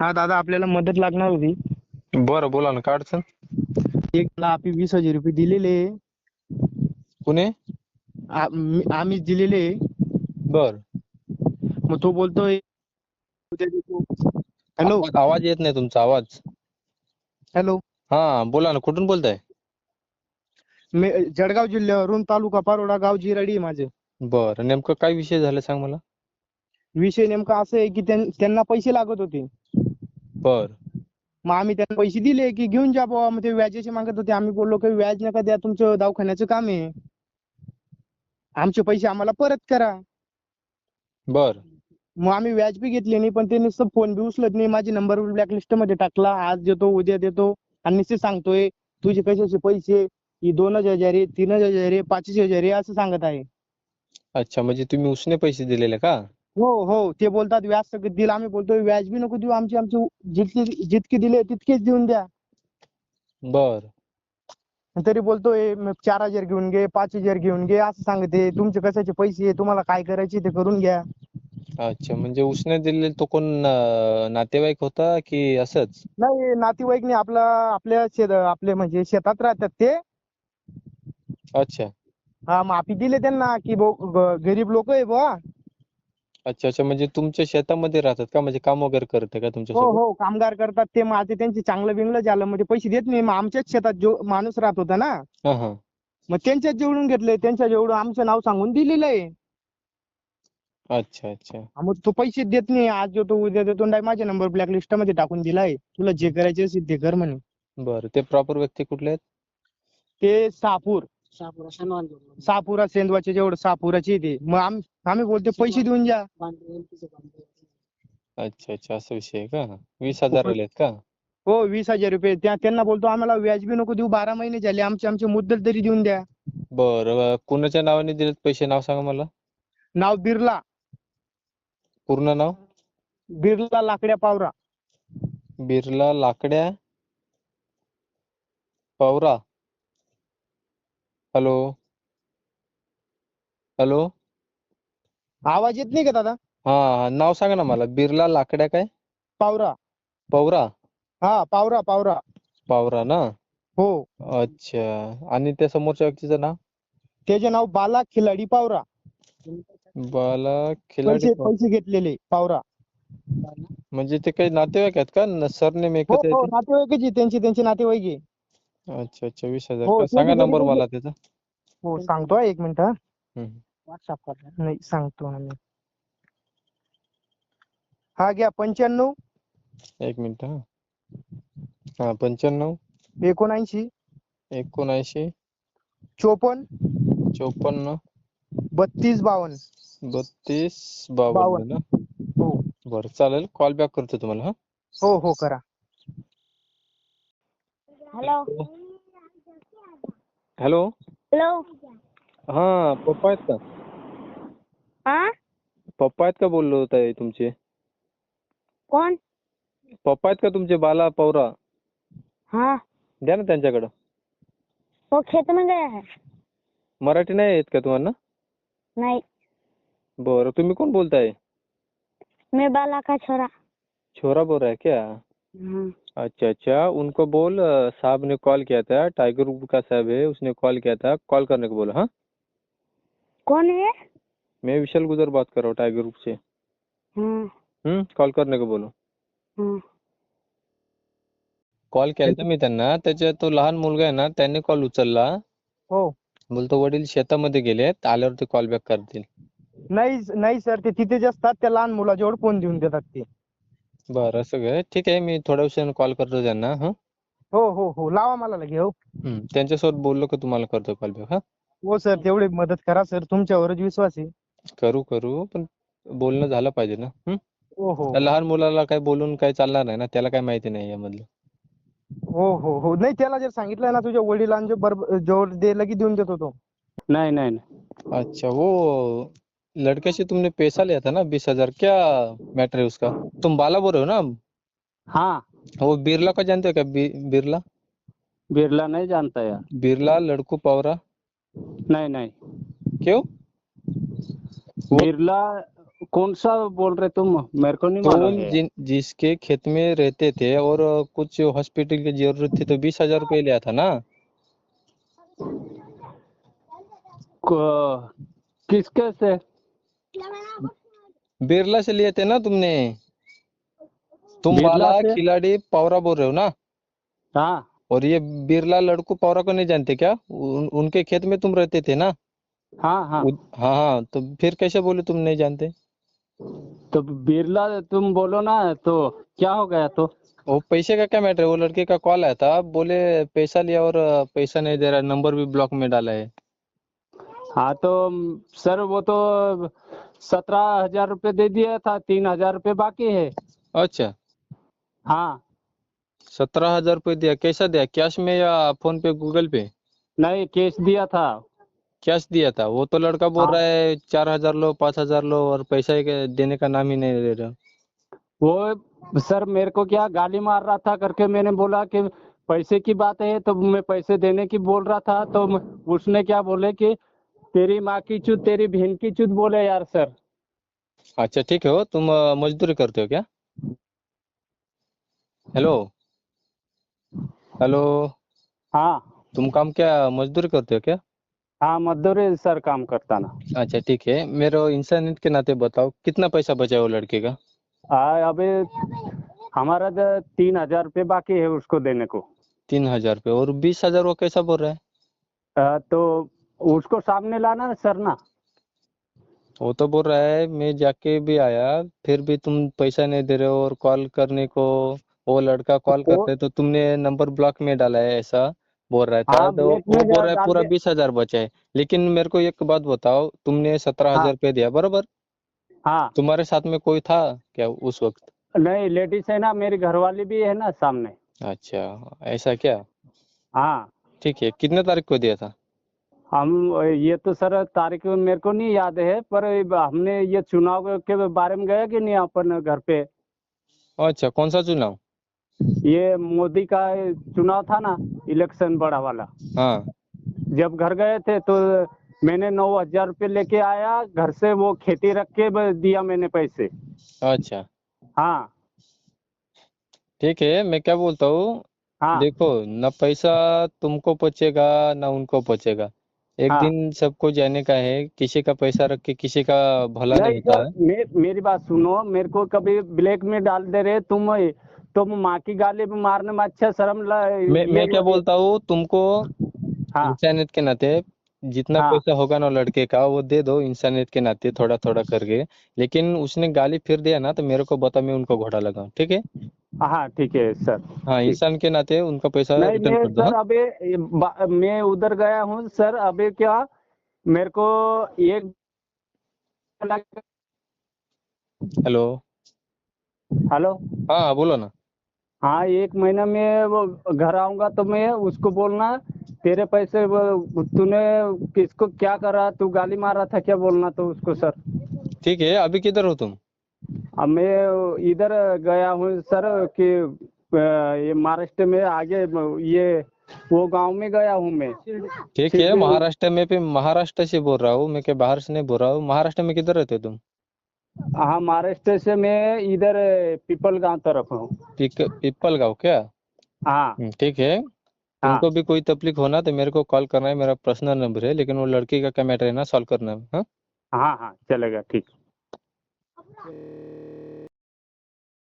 हा दादा आपल्याला मदत लागणार होती. बरं बोला ना काय अडचण? एक ला आपली वीस हजार रुपये दिलेले. कुणी? आ- मी- आम्हीच दिलेले. बर. मग तो बोलतोय उद्या देतो. हॅलो? आवाज- आवाज येत नाही तुमचा आवाज. हॅलो? हा बोला ना कुठून बोलताय? मी जळगाव जिल्ह्यावरून तालुका पारोडा गाव जिराडी आहे माझं. बर नेमकं काय विषय झाला सांग मला? विषय नेमका असं आहे की त्यां- त्यांना पैसे लागत होते. बर. मग आम्ही त्यांना पैसे दिले की घेऊन जा बुवा. मग ते व्याजाचे मागत होते. आम्ही बोललो की व्याज नका द्या तुमचं दवाखान्याचं काम आहे. आमचे पैसे आम्हाला परत करा. बर. मग आम्ही व्याज बी घेतले नाही पण ते नुसतं फोन बी उचलत नाही. माझे नंबर ब्लॅकलिस्टमध्ये टाकला. आज देतो उद्या देतो. आणि नुसते सांगतोय तुझे कशाचे पैसे? ही दोन हजार आहे तीन हजार आहे पाच हजार आहे असं सांगत आहे. अच्छा म्हणजे तुम्ही उसने पैसे दिलेले का? हो हो. ते बोलतात व्याज सगळं दिलं आम्ही बोलतोय व्याज बी नको देऊ आमचे आमचे जितके जितके दिले तितकेच देऊन द्या. बर. तरी बोलतोय म चार हजार घेऊन घे पाच हजार घेऊन घे असं सांगते. तुमचे कशाचे पैसे तुम्हाला काय करायचे ते करून घ्या. अच्छा. म्हणजे उसने दिलेले तो कोण अं, नातेवाईक होता की असंच? नाही नातेवाईक नाही. आपला आपल्या शेत आपले म्हणजे शेतात राहतात ते. अच्छा. हा आम्ही दिले त्यांना की भाऊ ग- गरीब लोक आहे बुवा. अच्छा अच्छा. म्हणजे तुमच्या शेतामध्ये राहतात का? म्हणजे काम वगैरे करते का हो तुमच्यासोबत? हो. कामगार करतात. ते मग आता त्यांचे चांगलं बिंगलं झालं. म्हणजे पैसे देत नाही. मग आमच्याच शेतात जो माणूस राहत होता ना? हा हा. मग त्यांच्याच जेवढून घेतले त्यांच्या जेवढं आमचं नाव सांगून दिलेलं आहे. अच्छा अच्छा. हा, मग तो पैसे देत नाही. आज देतो उद्या देतो नाही माझा नंबर ब्लॅकलिस्टमध्ये टाकून दिलाय तुला जे करायचे असेल ते कर म्हणे. बरं. ते प्रॉपर व्यक्ती कुठले आहेत? ते सापूर. सापुरा सेंदवाचे जेवढं सापुराचे ते. मग आम- आम्ही बोलतो पैसे देऊन जा. अच्छा अच्छा असा विषय आहे का? वीस हजार आलेत का? हो वीस हजार रुपये. त्या त्यांना बोलतो आम्हाला व्याज बी नको देऊ बारा महिने झाले आमचे आमचे मुद्दल तरी देऊन द्या. बरं. कुणाच्या नावाने दिलेत पैसे? नाव सांगा मला. नाव बिर्ला. पूर्ण नाव? बिर्ला लाकड्या पावरा. बिर्ला लाकड्या पवरा. हॅलो. हॅलो. आवाज येत नाही का दादा? हा हा. नाव सांगा ना मला. बिर्ला लाकड्या काय? पावरा. पवरा? हा पावरा पावरा. पावरा ना? हो. अच्छा. आणि त्या समोरच्या व्यक्तीचं नाव? त्याचे नाव बाला खिलाडी पावरा. बाला खिलाडी पैसे पैसे घेतलेले पावरा. म्हणजे ते काही नातेवाईक आहेत का? सरनेम एकच हो आहे हो. ते? नातेवाईकच आहे. त्यांचे त्यांचे नातेवाईक आहे. अच्छा अच्छा वीस हजार. हो, का सांगा नंबर मला त्याचा. हो सांगतो हा, एक मिनिट हा. हम्म. व्हॉट्सअप कर. नाही सांगतो मी. हा घ्या पंच्याण्णव. एक मिनिट हा. हा पंच्याण्णव. एकोणऐंशी. एकोणऐंशी. चोपन्न. चोपन्न. बत्तीस बावन्न. बत्तीस बावन्न बावन्न. ना हो. बरं चालेल. कॉल बॅक करतो तुम्हाला हा. हो हो करा. हॅलो। हॅलो। हॅलो। हा पप्पा आहेत का। हा? पप्पा आहेत का बोललो होत आहे तुमचे। कोण पप्पा आहेत का तुमचे बाला पवरा हाँ। द्या ना त्यांच्याकडं? वो खेत में गया है। मराठी नाही येत का तुम्हाला नहीं। बरं तुम्ही कोण बोलताय? मैं बाला का छोरा। छोरा बोल रहा है क्या? अच्छा अच्छा उनको बोल साहब ने कॉल किया था टाइगर ग्रुप का साहब है उसने कॉल किया था कॉल करने को बोला हाँ? कौन है? मैं विशाल गुजर बात कर रहा हूँ टाइगर ग्रुप से। हाँ हम्म कॉल करने को बोलो। हाँ कॉल केला होता मी त्यांना त्याच्या तो लहान मुलगा आहे ना त्याने कॉल उचलला। हो। बोलतो वडील शेतामध्ये गेलेत आल्यावरती कॉल बॅक करतील नाही नाही सर ते तिथेच असतात त्या लहान मुलाजवळ फ़ोन देऊन देतात ते. बरं असं काय ठीक आहे मी थोड्या वेळाने कॉल करतो त्यांना हं? हो हो हो. लावा मला लगे हो. त्यांच्यासोबत बोललो का तुम्हाला करतो कॉल बॅक हा? हो सर. तेवढी मदत करा सर. तुमच्यावरच विश्वास आहे. करू करू. पण बोलणं झालं पाहिजे ना हं? हो हो. त्या लहान मुलाला काय बोलून काय चालणार नाही ना? त्याला काय माहिती नाही यामधलं. हो हो हो. नाही त्याला जर सांगितलं ना तुझ्या वडिलांचे बरोबर जवळ दे लगे देऊन देतो तो. नहीं नहीं नहीं. अच्छा. वो लड़के से तुमने पैसा लिया था ना बीस हज़ार? क्या मैटर है उसका? तुम बाला बोल रहे हो ना हाँ। वो बिरला को जानते हो क्या? बि, बिरला? बिरला नहीं जानता यार। बिरला लड़कू पवरा? नहीं नहीं। क्यों? बिरला कौन सा बोल रहे तुम? मेरे को नहीं मालूम तुम जिन जिसके खेत में रहते थे और कुछ हॉस्पिटल की ज़रूरत थी तो बीस हज़ार रुपये लिया था ना? किसके से? बिरला से लिए थे ना तुमने? तुम वाला खिलाड़ी पौरा बोल रहे हो ना? हाँ। और ये बिरला लड़को पौरा को नहीं जानते क्या? उन, उनके खेत में तुम रहते थे ना? हाँ हाँ। उद- हाँ हाँ तो फिर कैसे बोले तुम नहीं जानते? तो बिरला तुम बोलो ना तो क्या हो गया तो? वो पैसे का क्या मैटर है? वो लड़के का कॉल आया था बोले पैसा लिया और पैसा नहीं दे रहा नंबर भी ब्लॉक में डाला है। हाँ तो सर वो तो सत्रह हज़ार रुपये दे दिया था तीन हज़ार रुपये बाकी है। अच्छा। हाँ। सत्रह हज़ार रुपये दिया कैसा दिया? कैश में या फ़ोन पे गूगल पे? नहीं कैश दिया था। कैश दिया था? वो तो लड़का बोल हाँ। रहा है चार हज़ार लो पाँच हज़ार लो और पैसा ही देने का नाम ही नहीं ले रहा वो सर मेरे को क्या गाली मार रहा था करके मैंने बोला कि पैसे की बात है तो मैं पैसे देने की बोल रहा था तो उसने क्या बोले कि तेरी माँ की चुत तेरी बहन की चुत बोले यार सर। अच्छा ठीक है हो। तुम अ, मजदूरी करते हो क्या? हेलो हेलो हाँ। तुम काम क्या मजदूरी करते हो क्या? हाँ मजदूरी सर काम करता ना। अच्छा ठीक है। मेरे इंसानियत के नाते बताओ कितना पैसा बचा है वो लड़के का? हाँ अभी हमारा जो तीन हज़ार रुपये बाकी है उसको देने को। तीन हज़ार रुपये और बीस हज़ार वो कैसा बोल रहा है? आ, तो उसको सामने लाना ना सर ना वो तो बोल रहा है मैं जाके भी आया फिर भी तुम पैसा नहीं दे रहे हो और कॉल करने को वो लड़का कॉल वो- करते तो तुमने नंबर ब्लॉक में डाला है ऐसा बोल रहा था हाँ, तो वो बोल रहा है पूरा बीस हज़ार बचा है लेकिन मेरे को एक बात बताओ तुमने सत्रह हाँ। हज़ार रुपये दिया बराबर? हाँ। तुम्हारे साथ में कोई था क्या उस वक्त? नहीं लेडीज़ है ना मेरी घरवाली भी है ना सामने। अच्छा ऐसा क्या? हाँ। ठीक है कितने तारीख को दिया था? हम ये तो सर तारीख मेरे को नहीं याद है पर हमने ये चुनाव के बारे में गया कि नहीं अपन घर पे? अच्छा कौन सा चुनाव? ये मोदी का चुनाव था ना इलेक्शन बड़ा वाला। हाँ। जब घर गए थे तो मैंने नौ हज़ार रुपये लेके आया घर से वो खेती रख के दिया मैंने पैसे। अच्छा। हाँ। ठीक है मैं क्या बोलता हूँ? हाँ। देखो न पैसा तुमको पहुंचेगा न उनको बचेगा एक हाँ। दिन सबको जाने का है किसी का पैसा रख के किसी का भला नहीं होता है मे, मेरी बात सुनो मेरे को कभी ब्लैक में डाल दे रहे तुम तुम माँ की गाली मारने में अच्छा शर्म मैं क्या बोलता हूँ तुमको हाँ। इंसानियत के नाते जितना हाँ। पैसा होगा ना लड़के का वो दे दो इंसानियत के नाते थोड़ा थोड़ा करके। लेकिन उसने गाली फिर दिया ना तो मेरे को बता मैं उनको घोड़ा लगाऊँ ठीक है? हाँ ठीक है सर। हाँ इंसान के नाते उनका पैसा नहीं मैं कर सर हाँ? अभी मैं उधर गया हूँ सर अभी क्या मेरे को एक हेलो। हेलो। हाँ बोलो ना। हाँ एक महीना में वो घर आऊँगा तो मैं उसको बोलना तेरे पैसे तूने किसको क्या करा तू गाली मार रहा था क्या बोलना तो उसको सर? ठीक है अभी किधर हो तुम? अब मैं इधर गया हूँ सर कि ये महाराष्ट्र में आगे ये वो गाँव में गया हूँ मैं। ठीक है महाराष्ट्र में भी महाराष्ट्र से बोल रहा हूँ मैं क्या बाहर से नहीं बोल रहा हूँ महाराष्ट्र में किधर रहते हो तुम? हाँ महाराष्ट्र से मैं इधर पीपल गाँव तरफ़ हूँ। पिपल गाँव क्या? हाँ। हम्म, ठीक है। हाँ। तुमको भी कोई तकलीफ़ होना तो मेरे को कॉल करना है मेरा पर्सनल नंबर है लेकिन वो लड़की का क्या मैटर है ना सॉल्व करना है हाँ? हाँ हाँ चलेगा ठीक। Yeah.